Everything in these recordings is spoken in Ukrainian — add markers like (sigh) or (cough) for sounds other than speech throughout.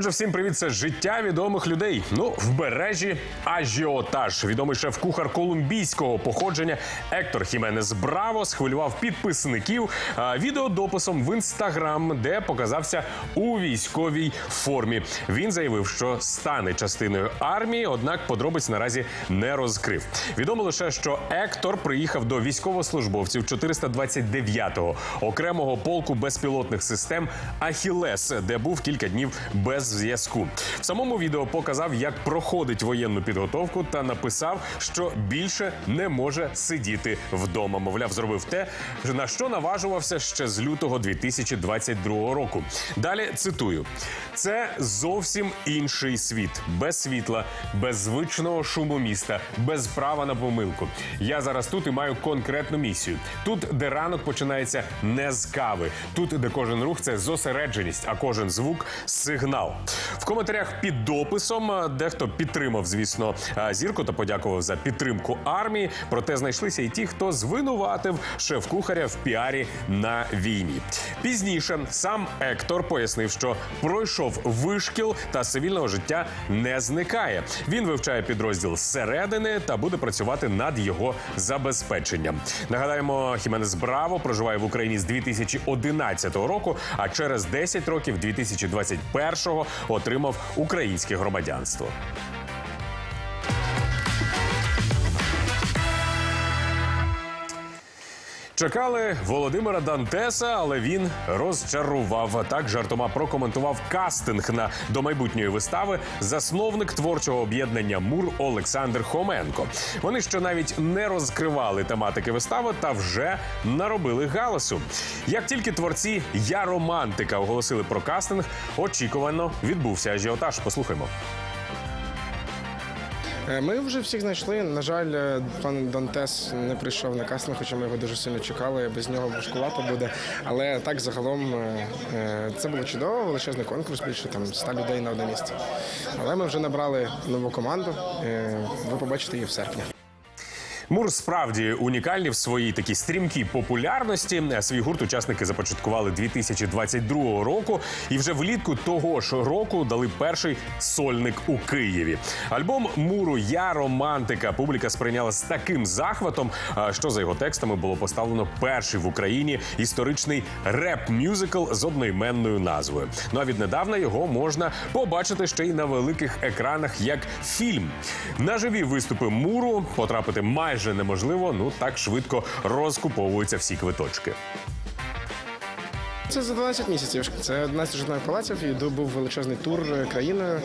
Отже, всім привіт, це життя відомих людей. Ну, в бережі ажіотаж. Відомий шеф-кухар колумбійського походження Ектор Хіменес Браво схвилював підписників а, відеодописом в інстаграм, де показався у військовій формі. Він заявив, що стане частиною армії, однак подробиць наразі не розкрив. Відомо лише, що Ектор приїхав до військовослужбовців 429-го окремого полку безпілотних систем Ахілес, де був кілька днів без зв'язку. В самому відео показав, як проходить воєнну підготовку, та написав, що більше не може сидіти вдома. Мовляв, зробив те, на що наважувався ще з лютого 2022 року. Далі цитую: це зовсім інший світ, без світла, без звичного шуму міста, без права на помилку. Я зараз тут і маю конкретну місію. Тут, де ранок починається не з кави, тут, де кожен рух це зосередженість, а кожен звук сигнал. В коментарях під дописом е, дехто підтримав, звісно, е, зірку та подякував за підтримку армії. Проте знайшлися і ті, хто звинуватив шеф-кухаря в піарі на війні. Пізніше сам Ектор пояснив, що пройшов вишкіл та цивільного життя не зникає. Він вивчає підрозділ зсередини та буде працювати над його забезпеченням. Нагадаємо, Хіменес Браво проживає в Україні з 2011 року, а через 10 років 2021-го отримав українське громадянство. Чекали Володимира Дантеса, але він розчарував. Так жартома прокоментував кастинг на до майбутньої вистави засновник творчого об'єднання Мур Олександр Хоменко. Вони ще навіть не розкривали тематики вистави та вже наробили галасу. Як тільки творці Я романтика оголосили про кастинг, очікувано відбувся ажіотаж. Послухаймо. Е, Ми вже всіх знайшли. На жаль, е, пан Дантес не прийшов на кастинг, хоча ми його дуже сильно чекали. Без нього важкувато буде. Але так загалом е, це було чудово, величезний конкурс, більше там 100 людей на одне місце. Але ми вже набрали нову команду. Ви побачите її в серпні. Мур справді унікальні в своїй такій стрімкій популярності. Свій гурт учасники започаткували 2022 року, і вже влітку того ж року дали перший сольник у Києві. Альбом Муру Я романтика публіка сприйняла з таким захватом, що за його текстами було поставлено перший в Україні історичний реп-мюзикл з одноіменною назвою. Ну а віднедавна його можна побачити ще й на великих екранах як фільм. На живі виступи муру потрапити майже неможливо. Ну так швидко розкуповуються всі квиточки. Це за 12 місяців. Це 11 журналів палаців і був величезний тур е, країною.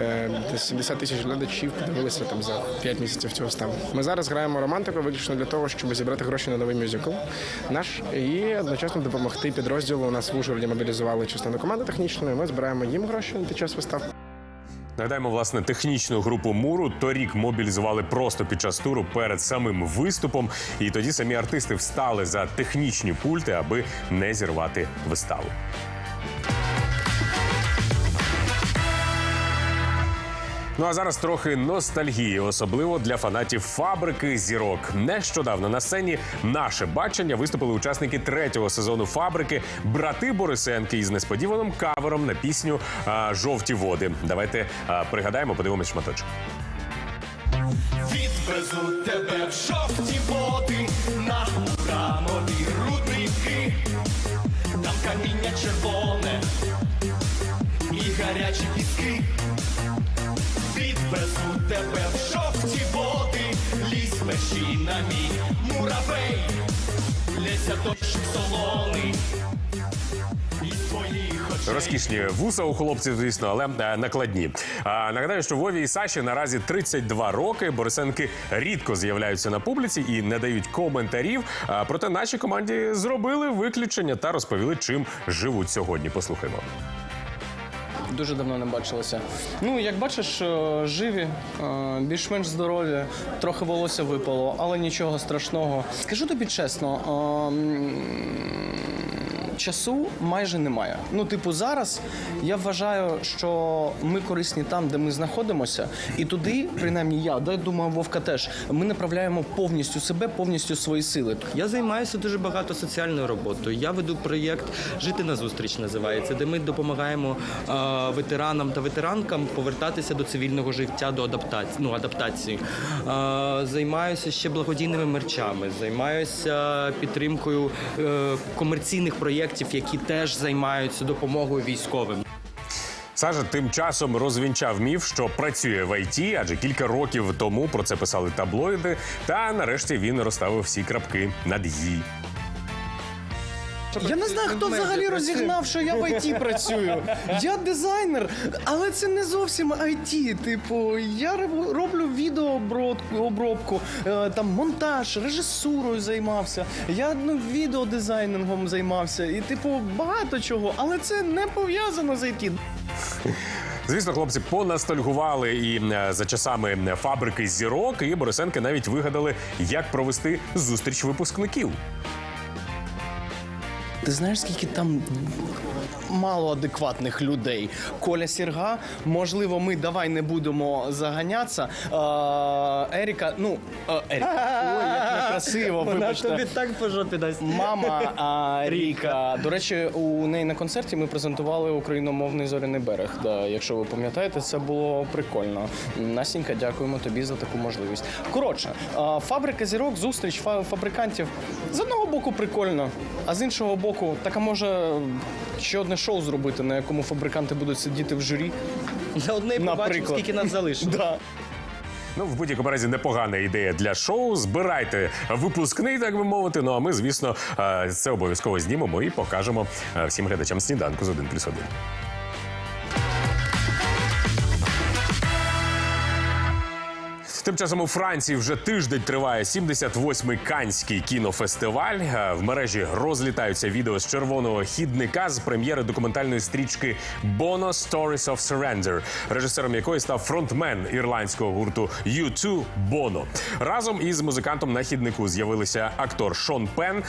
Е, Десь 70 тисяч глядачів подивилися там за 5 місяців цього ставу. Ми зараз граємо романтику виключно для того, щоб зібрати гроші на новий мюзикл наш і одночасно допомогти підрозділу. У нас в Ужгороді мобілізували частину команди технічної. Ми збираємо їм гроші під час вистав. Нагадаємо, власне, технічну групу муру торік мобілізували просто під час туру перед самим виступом, і тоді самі артисти встали за технічні пульти, аби не зірвати виставу. Ну а зараз трохи ностальгії, особливо для фанатів фабрики зірок. Нещодавно на сцені наше бачення виступили учасники третього сезону фабрики брати Борисенки із несподіваним кавером на пісню Жовті води. Давайте пригадаємо, подивимось шматочок. Відвезу тебе в жовті води на мраморі рудники, там каміння червоне і гарячі піски. Відвезу тебе в жовті води, лізь мерщій на мій муравей, лється дощик солоний. Розкішні вуса у хлопців, звісно, але е, накладні. А, нагадаю, що Вові і Саші наразі 32 роки. Борисенки рідко з'являються на публіці і не дають коментарів. А, проте нашій команді зробили виключення та розповіли, чим живуть сьогодні. Послухаймо. Дуже давно не бачилися. Ну, як бачиш, е, живі, е, більш-менш здорові, трохи волосся випало, але нічого страшного. Скажу тобі чесно, часу майже немає. Ну, типу, зараз я вважаю, що ми корисні там, де ми знаходимося, і туди, принаймні я, да, думаю, Вовка теж, ми направляємо повністю себе, повністю свої сили. Я займаюся дуже багато соціальною роботою. Я веду проєкт Жити на зустріч називається, де ми допомагаємо е, ветеранам та ветеранкам повертатися до цивільного життя, до адаптації. Ну, адаптації. Е, займаюся ще благодійними мерчами, займаюся підтримкою е, комерційних проєктів, які теж займаються допомогою військовим. Сажа тим часом розвінчав міф, що працює в ІТ, адже кілька років тому про це писали таблоїди. Та нарешті він розставив всі крапки над «і». Я не знаю, хто взагалі розігнав, що я в ІТ працюю. Я дизайнер, але це не зовсім ІТ. Типу, я роб- роблю відеообробку, обробку, е, там монтаж, режисурою займався. Я ну, відеодизайнингом займався. І, типу, багато чого, але це не пов'язано з ІТ. Звісно, хлопці понастальгували і е, за часами фабрики зірок, і Борисенки навіть вигадали, як провести зустріч випускників. Ти знаєш, скільки там мало адекватних людей? Коля Сірга, можливо, ми давай не будемо заганятися. Е, Еріка, ну, е, Еріка, ой, як некрасиво, вибачте. так по жопі дасть. Мама (laughs) а, Ріка. До речі, у неї на концерті ми презентували україномовний зоряний берег. Да, якщо ви пам'ятаєте, це було прикольно. Настінька, дякуємо тобі за таку можливість. Коротше, а, фабрика зірок, зустріч фа- фабрикантів. З одного боку прикольно, а з іншого боку, так а може ще одне шоу зробити, на якому фабриканти будуть сидіти в журі. За одне побачимо, скільки нас залишилось. (laughs) Да. Ну, в будь-якому разі непогана ідея для шоу. Збирайте випускний, так би мовити. Ну а ми, звісно, е, це обов'язково знімемо і покажемо е, всім глядачам сніданку з 1 плюс 1. Тим часом у Франції вже тиждень триває 78-й канський кінофестиваль. Е, В мережі розлітаються відео з червоного хідника з прем'єри документальної стрічки Bono Stories of Surrender, режисером якої став фронтмен ірландського гурту U2 Bono. Разом із музикантом на хіднику з'явилися актор Шон Пен,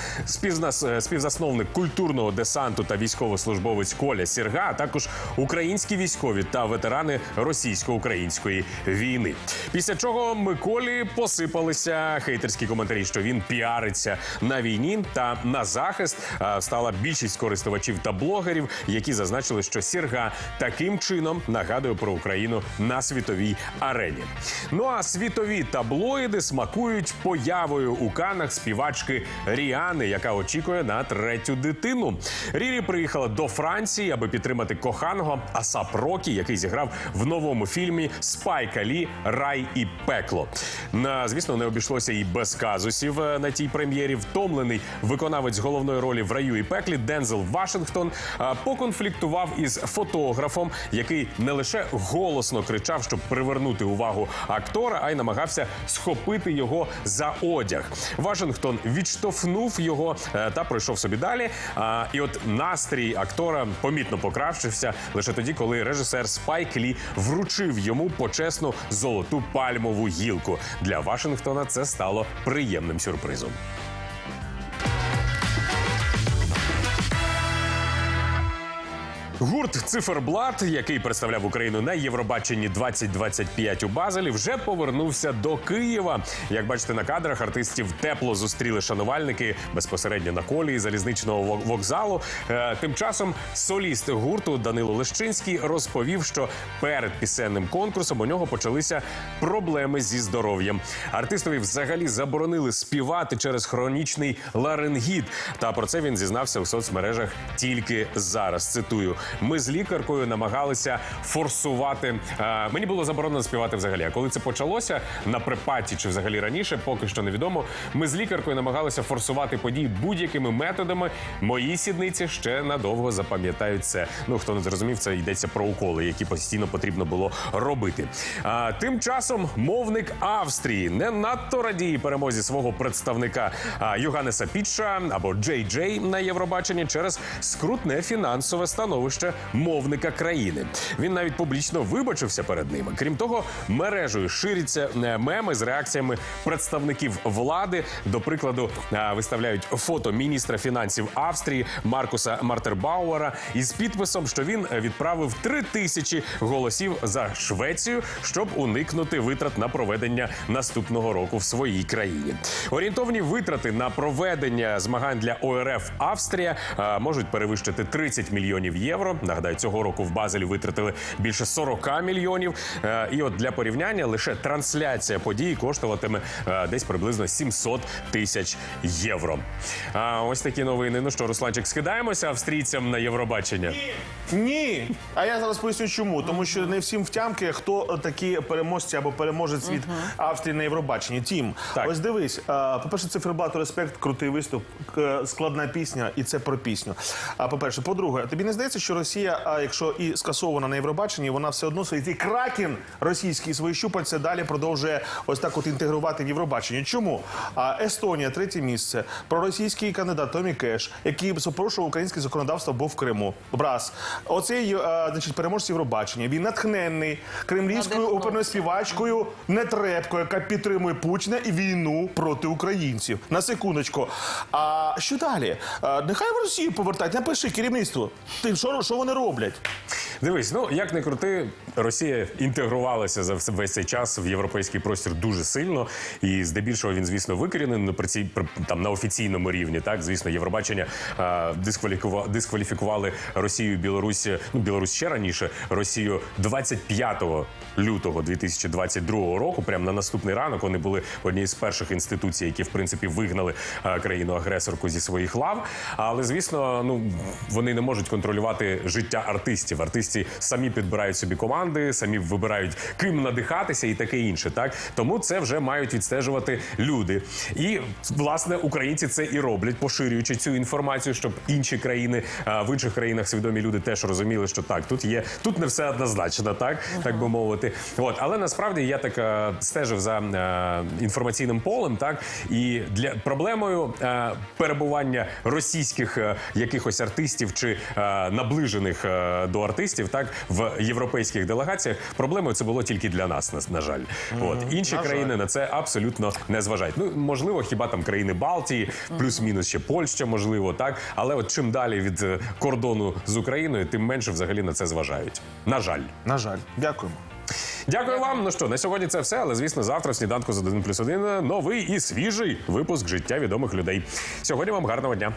е, співзасновник культурного десанту та військовослужбовець Коля Сірга, а також українські військові та ветерани російсько-української війни. Після чого Миколі посипалися хейтерські коментарі, що він піариться на війні та на захист. Стала більшість користувачів та блогерів, які зазначили, що Сірга таким чином нагадує про Україну на світовій арені. Ну а світові таблоїди смакують появою у канах співачки Ріани, яка очікує на третю дитину. Рірі приїхала до Франції, аби підтримати коханого Асап Рокі, який зіграв в новому фільмі Спайка Лі Рай і пекло. На звісно, не обійшлося і без казусів е, на тій прем'єрі. Втомлений виконавець головної ролі в раю і пеклі Дензел Вашингтон е, поконфліктував із фотографом, який не лише голосно кричав, щоб привернути увагу актора, а й намагався схопити його за одяг. Вашингтон відштовхнув його е, та пройшов собі далі. І от настрій актора помітно покращився лише тоді, коли режисер Спайк Лі вручив йому почесну золоту пальмову гілку. Для Вашингтона це стало приємним сюрпризом. Гурт Циферблат, який представляв Україну на Євробаченні 2025 у Базелі, вже повернувся до Києва. Як бачите на кадрах, артистів тепло зустріли шанувальники безпосередньо на колії залізничного вокзалу. Е, Тим часом соліст гурту Данило Лещинський розповів, що перед пісенним конкурсом у нього почалися проблеми зі здоров'ям. Артистові взагалі заборонили співати через хронічний ларингіт. Та про це він зізнався у соцмережах тільки зараз. Цитую: ми з лікаркою намагалися форсувати. Е, мені було заборонено співати взагалі. А коли це почалося на припаті чи взагалі раніше, поки що невідомо. Ми з лікаркою намагалися форсувати події будь-якими методами. Мої сідниці ще надовго запам'ятають це. Ну хто не зрозумів, це йдеться про уколи, які постійно потрібно було робити. А, тим часом мовник Австрії не надто радіє перемозі свого представника а, Йоганнеса Пітша або Джей Джей на Євробаченні через скрутне фінансове становище ще мовника країни. Він навіть публічно вибачився перед ними. Крім того, мережею ширяться е, меми з реакціями представників влади. До прикладу, е, виставляють фото міністра фінансів Австрії Маркуса Мартербауера із підписом, що він відправив три тисячі голосів за Швецію, щоб уникнути витрат на проведення наступного року в своїй країні. Орієнтовні витрати на проведення змагань для ОРФ Австрія е, можуть перевищити 30 мільйонів євро. Нагадаю, цього року в Базелі витратили більше 40 мільйонів. Е, І от для порівняння лише трансляція події коштуватиме е, десь приблизно 700 тисяч євро. А ось такі новини. Ну що, Русланчик, скидаємося австрійцям на Євробачення? Ні. А я зараз поясню, чому. Тому що не всім втямки, хто такі переможці або переможець від Австрії на Євробаченні. Тім, Так. ось дивись. По-перше, циферблату респект, крутий виступ, складна пісня, і це про пісню. А по-перше, по-друге, тобі не здається, що Росія, а якщо і скасована на Євробаченні, вона все одно свій цей кракен російський свої щупальця далі продовжує ось так от інтегрувати в Євробачення. Чому? А Естонія, третє місце, проросійський кандидат Томі Кеш, який порушував українське законодавство, був в Криму. Брас. Оцей е, значить, переможець Євробачення. Він натхненний кремлівською оперною співачкою Нетребко, яка підтримує Путіна і війну проти українців. На секундочку. А що далі? Е, нехай в Росію повертають. Напиши керівництву. Ти що, що вони роблять? Дивись, ну як не крути, Росія інтегрувалася за весь цей час в європейський простір дуже сильно, і здебільшого він, звісно, викорінений ну, при цій при- там на офіційному рівні. Так, звісно, Євробачення а, дискваліфікува- дискваліфікували Росію, і Білорусь, ну Білорусь ще раніше, Росію 25 лютого 2022 року. Прямо на наступний ранок вони були однією з перших інституцій, які в принципі вигнали країну-агресорку зі своїх лав. Але звісно, ну вони не можуть контролювати життя артистів. Артисти самі підбирають собі команди, самі вибирають ким надихатися і таке інше. Так тому це вже мають відстежувати люди. І власне українці це і роблять, поширюючи цю інформацію, щоб інші країни в інших країнах свідомі люди теж розуміли, що так, тут є тут не все однозначно, так так би мовити. От але насправді я так стежив за інформаційним полем, так і для проблемою перебування російських е, якихось артистів чи наближених е, до артистів, так в європейських делегаціях. Проблемою це було тільки для нас, на, на жаль. От інші країни на це абсолютно не зважають. Ну можливо, хіба там країни Балтії, плюс-мінус ще Польща, можливо, так. Але от чим далі від е, кордону з Україною, тим менше взагалі на це зважають. На жаль. На жаль, дякуємо. Дякую вам. Ну що, на сьогодні це все. Але звісно, завтра в сніданку з 1 плюс 1 новий і свіжий випуск життя відомих людей. Сьогодні вам гарного дня.